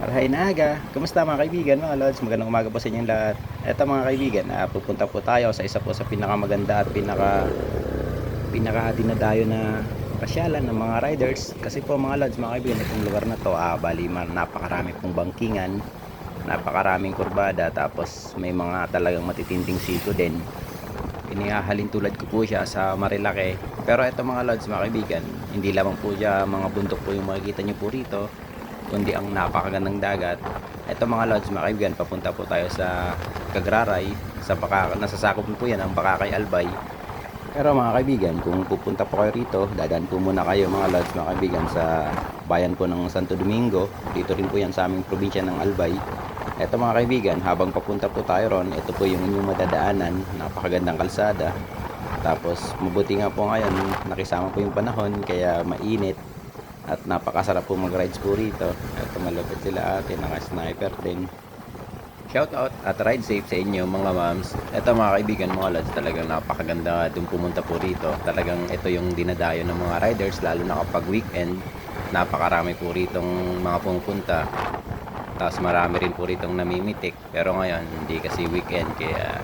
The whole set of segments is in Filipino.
Marahay na aga. Kumusta mga kaibigan, mga lods? Magandang umaga po sa inyong lahat. Eto mga kaibigan, ah, pupunta po tayo sa isa po sa pinakamaganda at pinaka pinaka dinadayo na pasyalan ng mga riders. Kasi po mga lods, mga kaibigan, itong lugar na to, ah, bali man, napakarami pong bangkingan, napakaraming kurbada, tapos may mga talagang matitinding siko din. Inihahalin tulad ko po siya sa Marilake. Pero eto mga lods, mga kaibigan, hindi lamang po siya mga bundok po yung makikita nyo po rito kundi ang napakagandang dagat. Ito mga lods, mga kaibigan, papunta po tayo sa Kagraray, sa Baka, nasasakop po yan ang Bakakay Albay. Pero mga kaibigan, kung pupunta po kayo rito, dadaan po muna kayo mga lods, mga kaibigan, sa bayan po ng Santo Domingo. Dito rin po yan sa aming probinsya ng Albay. Ito mga kaibigan, habang papunta po tayo ron, ito po yung inyong madadaanan, napakagandang kalsada. Tapos mabuti nga po ngayon, nakisama po yung panahon, kaya mainit at napakasarap po mag-rides po rito. Ito malapit sila ate, naka-sniper din. Shout out at ride safe sa inyo mga moms. Ito mga kaibigan, mga lads, talagang napakaganda dun pumunta po rito. Talagang ito yung dinadayo ng mga riders, lalo na kapag weekend. Napakarami po ritong mga pumupunta. Tapos marami rin po ritong namimitik. Pero ngayon, hindi kasi weekend, kaya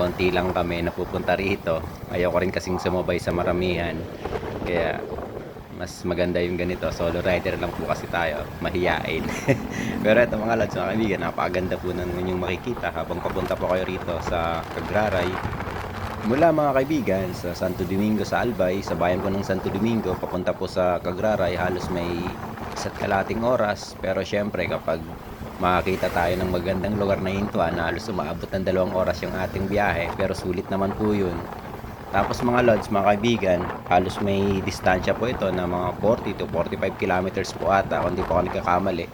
konti lang kami napupunta rito. Ayoko rin kasing sumabay sa maramihan. Kaya mas maganda yung ganito. Solo rider lang po kasi tayo. Mahiyain. Pero ito mga lads mga kaibigan napakaganda po ng inyong makikita habang papunta po kayo rito sa Cagraray. Mula mga kaibigan sa Santo Domingo sa Albay sa bayan po ng Santo Domingo papunta po sa Cagraray halos may isa't kalating oras. Pero syempre kapag makakita tayo ng magandang lugar na hintuan halos umaabot ng dalawang oras yung ating biyahe. Pero sulit naman po yun tapos mga lods, mga kaibigan, halos may distansya po ito na mga 40 to 45 kilometers po ata kung di po ako nagkakamali.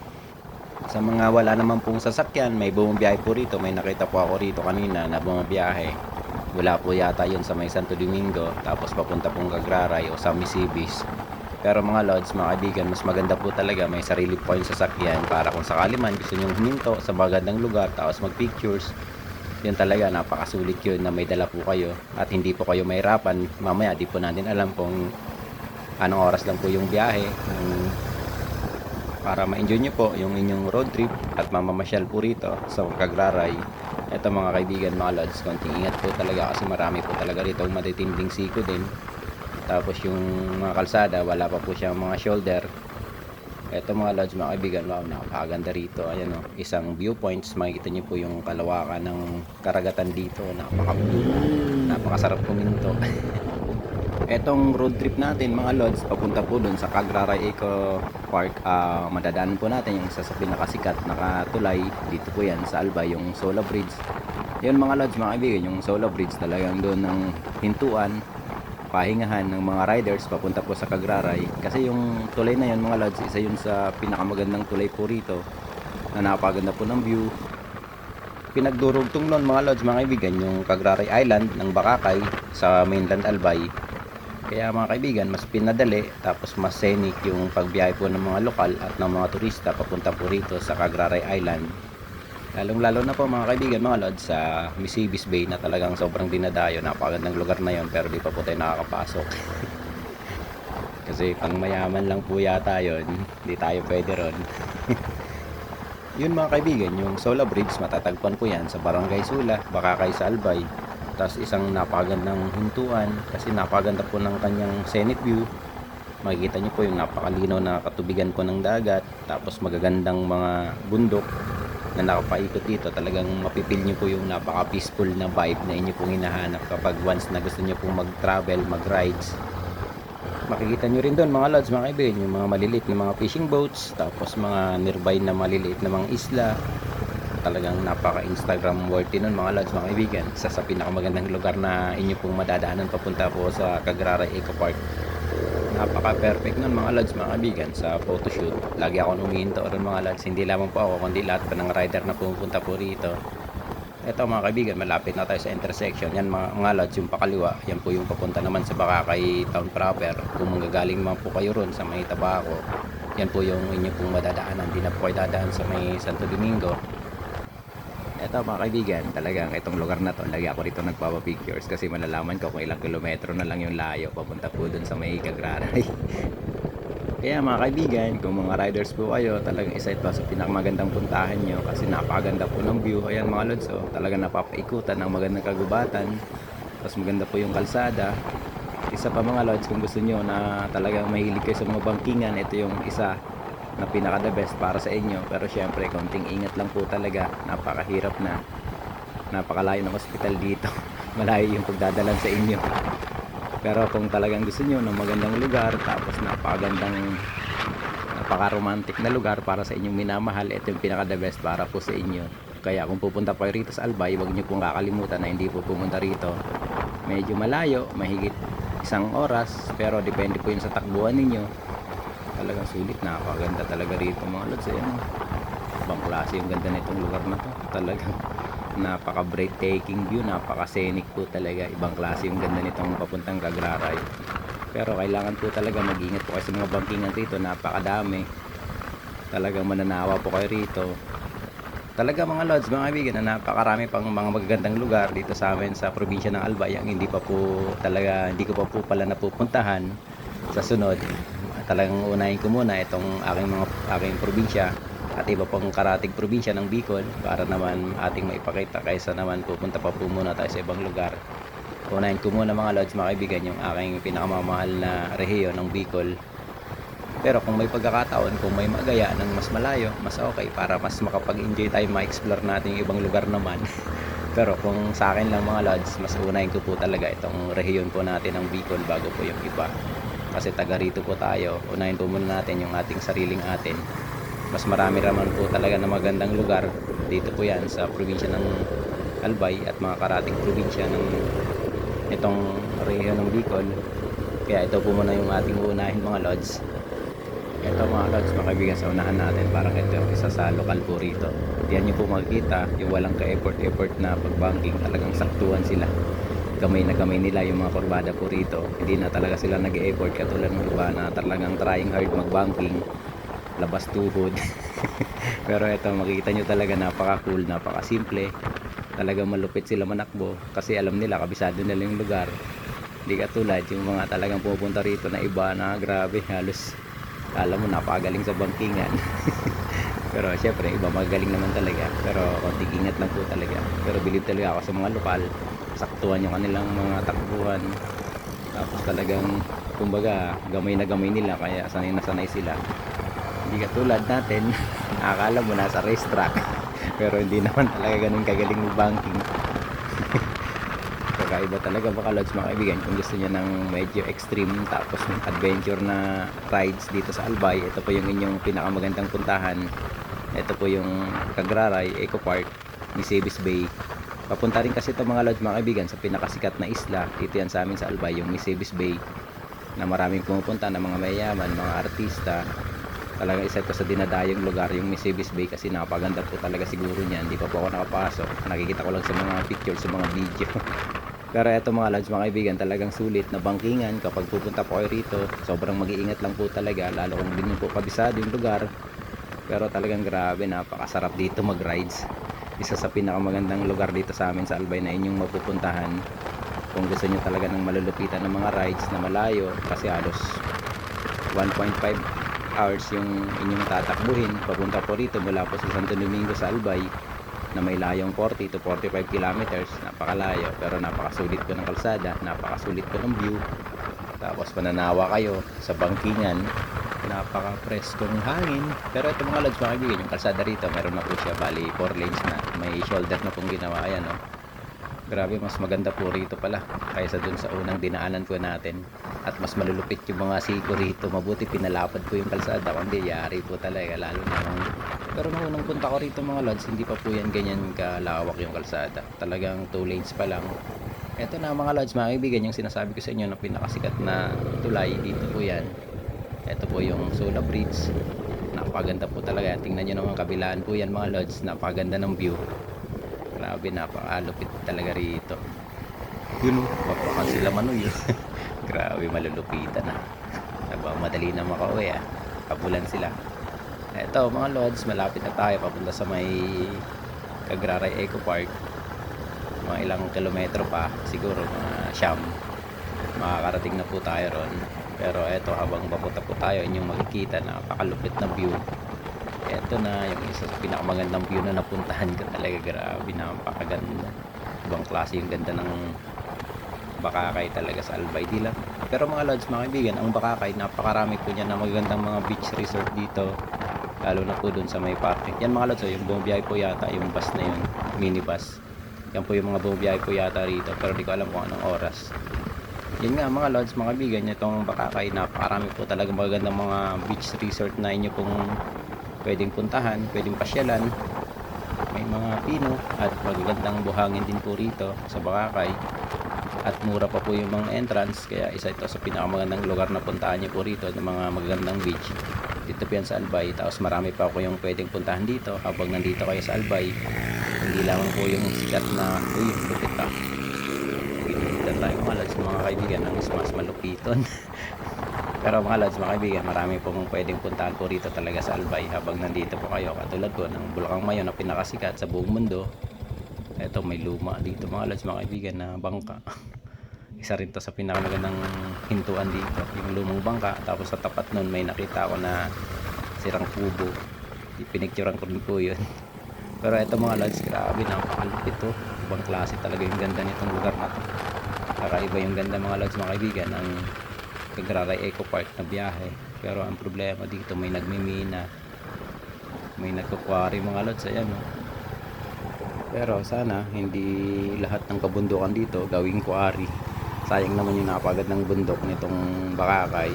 Sa mga wala naman pong sasakyan, may bumabiyahe po rito. May nakita po ako rito kanina na bumabiyahe. Wala po yata yun sa may Santo Domingo, tapos papunta pong Cagraray o sa Misibis. Pero mga lods, mga kaibigan, mas maganda po talaga may sarili po yung sasakyan para kung sakali man gusto nyo huminto sa magandang lugar tapos mag-pictures, yun talaga napakasulit yun na may dala po kayo at hindi po kayo mahirapan. Mamaya di po natin alam kung anong oras lang po yung biyahe um, para ma-enjoy nyo po yung inyong road trip at mamamasyal po rito sa Cagraray ito mga kaibigan mga lods konting ingat po talaga kasi marami po talaga rito. Matitinding siko din. Tapos yung mga kalsada wala pa po siyang mga shoulder ito mga lods mga kaibigan, wow, napakaganda rito. Ayan o, isang viewpoints, makikita niyo po yung kalawakan ng karagatan dito. Napaka napakasarap kuminto. Etong road trip natin mga lods, papunta po dun sa Cagraray Eco Park. ah madadaanan po natin yung isa sa pinakasikat na katulay. Dito po yan sa Alba, yung Sola Bridge. Yun mga lods, mga kaibigan, yung Sola Bridge talagang doon ng hintuan pahingahan ng mga riders papunta po sa Cagraray. Kasi yung tulay na yun mga lods isa yun sa pinakamagandang tulay po rito na napaganda po ng view. Pinagdurugtong nun mga lods mga kaibigan yung Cagraray Island ng Bakakay sa mainland Albay. Kaya mga kaibigan mas pinadali tapos mas scenic yung pagbiyahe po ng mga lokal at ng mga turista papunta po rito sa Cagraray Island lalong lalo na po mga kaibigan mga lods sa Misibis Bay na talagang sobrang dinadayo. Napakagandang lugar na yon pero di pa po tayo nakakapasok. Kasi pang mayaman lang po yata yon hindi tayo pwede ron. Yun mga kaibigan yung Sola Bridge matatagpuan po yan sa Barangay Sula Bakakay sa Albay tapos isang napakagandang hintuan kasi napakaganda po ng kanyang scenic view. Makikita nyo po yung napakalinaw na katubigan po ng dagat tapos magagandang mga bundok na nakapaikot dito talagang mapipil nyo po yung napaka peaceful na vibe na inyo pong hinahanap kapag once na gusto nyo pong mag travel mag rides makikita nyo rin doon mga lods mga kaibigan yung mga maliliit na mga fishing boats tapos mga nearby na maliliit na mga isla. Talagang napaka instagram worthy nun mga lods mga kaibigan isa sa pinakamagandang lugar na inyo pong madadaanan papunta po sa Cagraray Eco Park napaka perfect nun mga lads mga kaibigan sa photoshoot. Lagi ako umihinto ron mga lads. Hindi lamang po ako kundi lahat pa ng rider na pumupunta po rito. Eto mga kaibigan malapit na tayo sa intersection. Yan mga, mga lads yung pakaliwa. Yan po yung papunta naman sa Bakakay town proper. Kung manggagaling naman po kayo ron sa may Tabaco yan po yung inyo pong madadaanan. Hindi na po kayo dadaan sa may Santo Domingo eto mga kaibigan, talagang itong lugar na to, lagi ako rito nagpapapictures kasi malalaman ko kung ilang kilometro na lang yung layo papunta po dun sa may Cagraray. Kaya mga kaibigan, kung mga riders po kayo, talagang isa ito sa pinakamagandang puntahan nyo kasi napakaganda po ng view. Ayan mga lods, oh, talagang napapaikutan ng magandang kagubatan. Tapos maganda po yung kalsada. Isa pa mga lods, kung gusto nyo na talagang mahilig kayo sa mga bangkingan, ito yung isa na pinaka the best para sa inyo. Pero syempre, konting ingat lang po talaga. Napakahirap na. Napakalayo ng hospital dito. Malayo yung pagdadalan sa inyo. Pero kung talagang gusto nyo ng magandang lugar, tapos napakagandang napaka-romantic na lugar para sa inyong minamahal, ito yung pinaka the best para po sa inyo. Kaya kung pupunta kayo rito sa Albay, huwag nyo pong kakalimutan na hindi po pumunta rito. Medyo malayo, mahigit isang oras, pero depende po yun sa takbuhan ninyo. Talagang sulit, napakaganda talaga rito mga lods. Oh. ibang klase yung ganda nitong lugar na to. Talagang napaka breathtaking view napaka scenic po talaga ibang klase yung ganda nitong papuntang Kagraray pero kailangan po talaga mag-ingat po kayo sa mga bangkingan rito napakadami talagang mananawa po kayo rito talaga mga lods mga kaibigan na napakarami pang mga magagandang lugar dito sa amin sa probinsya ng Albay ang hindi pa po talaga hindi ko pa po pala napupuntahan sa sunod talagang unahin ko muna itong aking mga aking probinsya at iba pang karating probinsya ng Bicol para naman ating maipakita kaysa naman pupunta pa po muna tayo sa ibang lugar. Unahin ko muna mga lods mga kaibigan yung aking pinakamamahal na rehiyon ng Bicol. Pero kung may pagkakataon kung may magaya ng mas malayo mas okay para mas makapag-enjoy tayo ma-explore natin yung ibang lugar naman. Pero kung sa akin lang mga lods mas unahin ko po talaga itong rehiyon po natin ng Bicol bago po yung iba kasi taga rito po tayo. Unahin po muna natin yung ating sariling atin. Mas marami naman po talaga na magandang lugar dito po yan sa probinsya ng Albay at mga karating probinsya ng itong rehiyon ng Bicol. Kaya ito po muna yung ating uunahin mga lods. Ito mga lods mga sa unahan natin. Parang ito yung isa sa lokal po rito. Yan nyo po makikita yung walang ka-effort effort na pagbanking. Talagang saktuhan sila gamay na gamay nila yung mga kurbada po rito. Hindi na talaga sila nag-effort katulad ng iba na talagang trying hard magbanking labas tuhod. Pero ito makikita nyo talaga napaka cool napaka simple talagang malupit sila manakbo kasi alam nila kabisado nila yung lugar. Hindi katulad yung mga talagang pupunta rito na iba na grabe halos alam mo napakagaling sa bangkingan pero syempre iba magaling naman talaga. Pero konting ingat lang po talaga. Pero bilib talaga ako sa mga lokal. Saktuhan yung kanilang mga takbuhan. Tapos talagang kumbaga gamay na gamay nila kaya sanay na sanay sila. Hindi katulad natin. Nakakala mo nasa racetrack. Pero hindi naman talaga ganun kagaling ng banking. Kakaiba talaga baka lods mga kaibigan kung gusto niya ng medyo extreme tapos adventure na rides dito sa Albay ito po yung inyong pinakamagandang puntahan ito po yung Kagraray Eco Park Nisibis Bay. Papunta rin kasi ito mga lods mga kaibigan sa pinakasikat na isla. Dito yan sa amin sa Albay yung Nisibis Bay na maraming pumupunta na mga mayayaman mga artista. Talaga isa ito sa dinadayong lugar yung Misibis Bay kasi napaganda po talaga siguro niya hindi pa po ako nakapasok. Nakikita ko lang sa mga picture sa mga video. Pero eto mga lads mga kaibigan talagang sulit na bangkingan. Kapag pupunta po kayo rito sobrang mag-iingat lang po talaga lalo kung hindi po kabisado yung lugar pero talagang grabe napakasarap dito mag rides isa sa pinakamagandang lugar dito sa amin sa Albay na inyong mapupuntahan kung gusto nyo talaga ng malulupitan ng mga rides na malayo kasi halos 1.5 hours yung inyong tatakbuhin. Papunta po rito mula po sa Santo Domingo sa Albay na may layong 40 to 45 kilometers. Napakalayo pero napakasulit po ng kalsada. Napakasulit po ng view. Tapos pananawa kayo sa bangkingan napaka preskong hangin. Pero ito mga lods mga kaibigan yung kalsada rito. Meron na po siya bali 4 lanes na. May shoulder na pong ginawa. Ayan oh. grabe mas maganda po rito pala kaysa dun sa unang dinaanan po natin. At mas malulupit yung mga siko rito. Mabuti pinalapad po yung kalsada. Kundi yari po talaga lalo na nung pero nung unang punta ko rito mga lods hindi pa po yan ganyan kalawak yung kalsada. Talagang 2 lanes pa lang. Eto na mga lods mga kaibigan yung sinasabi ko sa inyo na pinakasikat na tulay. Dito po yan eto po yung Sula Bridge. Napaganda po talaga. Tingnan nyo naman kabilaan po yan mga lods napaganda ng view. Grabe napakalupit talaga rito. Yun o papakan sila manoy grabe malulupitan na. Aba, madali na makauwi ah. Kabulan sila. Eto mga lods malapit na tayo papunta sa may Kagraray Eco Park. Mga ilang kilometro pa siguro mga siyam. Makakarating na po tayo ron Pero eto habang papunta po tayo, inyong makikita napakalupit na view. Eto na yung isa sa pinakamagandang view na napuntahan ko talaga. Grabe, napakaganda. Ibang klase yung ganda ng Bakakay talaga sa Albay di lang. Pero mga lods, mga kaibigan, ang Bakakay, napakarami po niyan na magagandang mga beach resort dito. Lalo na po dun sa may parking. Yan mga lods, oh, yung bumabiyahe po yata, yung bus na yun, minibus. Yan po yung mga bumabiyahe po yata rito, pero di ko alam kung anong oras. Yun nga mga lods, mga kaibigan, itong Bakakay, napakarami po talaga magagandang mga beach resort na inyo pong pwedeng puntahan, pwedeng pasyalan. May mga pino at magagandang buhangin din po rito sa Bakakay at mura pa po yung mga entrance kaya isa ito sa pinakamagandang lugar na puntahan niyo po rito ng mga magagandang beach. Dito po yan sa Albay tapos marami pa po yung pwedeng puntahan dito. Habang nandito kayo sa Albay hindi lamang po yung sikat na uy lupit pa pinilitan tayo mga lads mga kaibigan ng mas malupiton pero mga lads mga kaibigan marami pong pwedeng puntahan po rito talaga sa Albay habang nandito po kayo. Katulad ko ng Bulakang Mayo na pinakasikat sa buong mundo. Eto may luma dito mga lads mga kaibigan na bangka. Isa rin to sa pinakamagandang hintuan dito yung lumang bangka. Tapos sa tapat nun may nakita ako na sirang kubo. Pinicturean ko rin po yun. Pero eto mga lads grabe napakalupit to. Ibang klase talaga yung ganda nitong lugar na to kakaiba yung ganda mga lads mga kaibigan ang Kagraray Eco Park na biyahe pero ang problema dito may nagmimina may nagkukwari mga lads ayan oh. Pero sana hindi lahat ng kabundukan dito gawing quarry. Sayang naman yung napagad ng bundok nitong Bakakay.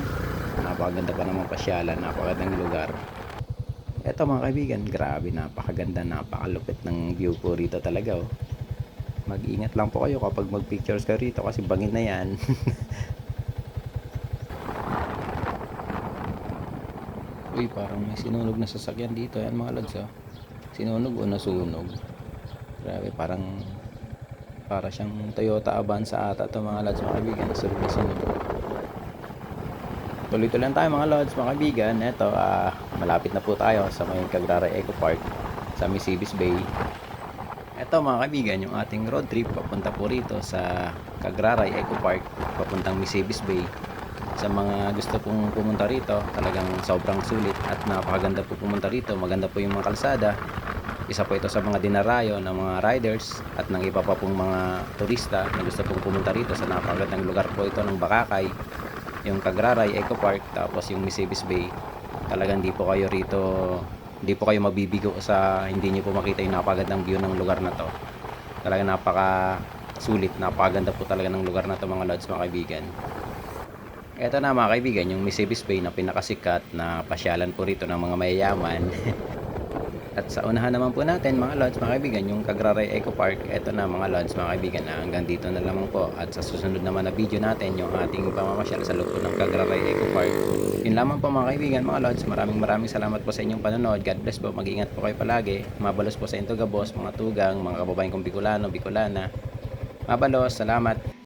Napakaganda pa naman pasyalan, napakagandang lugar. Eto mga kaibigan, grabe, napakaganda, napakalupit ng view po rito talaga oh. Mag-ingat lang po kayo kapag mag-pictures kayo rito kasi bangin na yan. Uy, parang may sinunog na sasakyan dito. Yan mga lads oh. Sinunog o nasunog. Grabe, parang para siyang Toyota Avanza ata ito mga lods mga kaibigan. Sunod na. Tuloy-tuloy lang tayo mga lods mga kaibigan. Ito, ah, malapit na po tayo sa may Cagraray Eco Park sa Misibis Bay. Ito mga kaibigan, yung ating road trip papunta po rito sa Cagraray Eco Park papuntang Misibis Bay. Sa mga gusto pong pumunta rito, talagang sobrang sulit at napakaganda po pumunta rito. Maganda po yung mga kalsada, isa po ito sa mga dinarayo ng mga riders at ng iba pa pong mga turista na gusto pong pumunta rito sa napakagandang lugar po ito ng Bakakay yung Cagraray Eco Park tapos yung Misibis Bay talagang di po kayo rito hindi po kayo mabibigo sa hindi niyo po makita yung napakagandang view ng lugar na to talagang napaka sulit napakaganda po talaga ng lugar na to mga lods mga kaibigan eto na mga kaibigan yung Misibis Bay na pinakasikat na pasyalan po rito ng mga mayayaman At sa unahan naman po natin mga lods, mga kaibigan, yung Cagraray Eco Park. Ito na mga lods, mga kaibigan, na hanggang dito na lamang po. At sa susunod naman na video natin, yung ating pamamasyal sa loob ng Cagraray Eco Park. Yun lamang po mga kaibigan, mga lods. Maraming maraming salamat po sa inyong panonood. God bless po. Mag-ingat po kayo palagi. Mabalos po sa Intugabos, mga tugang, mga kababayan kong Bicolano, Bicolana. Mabalos, salamat.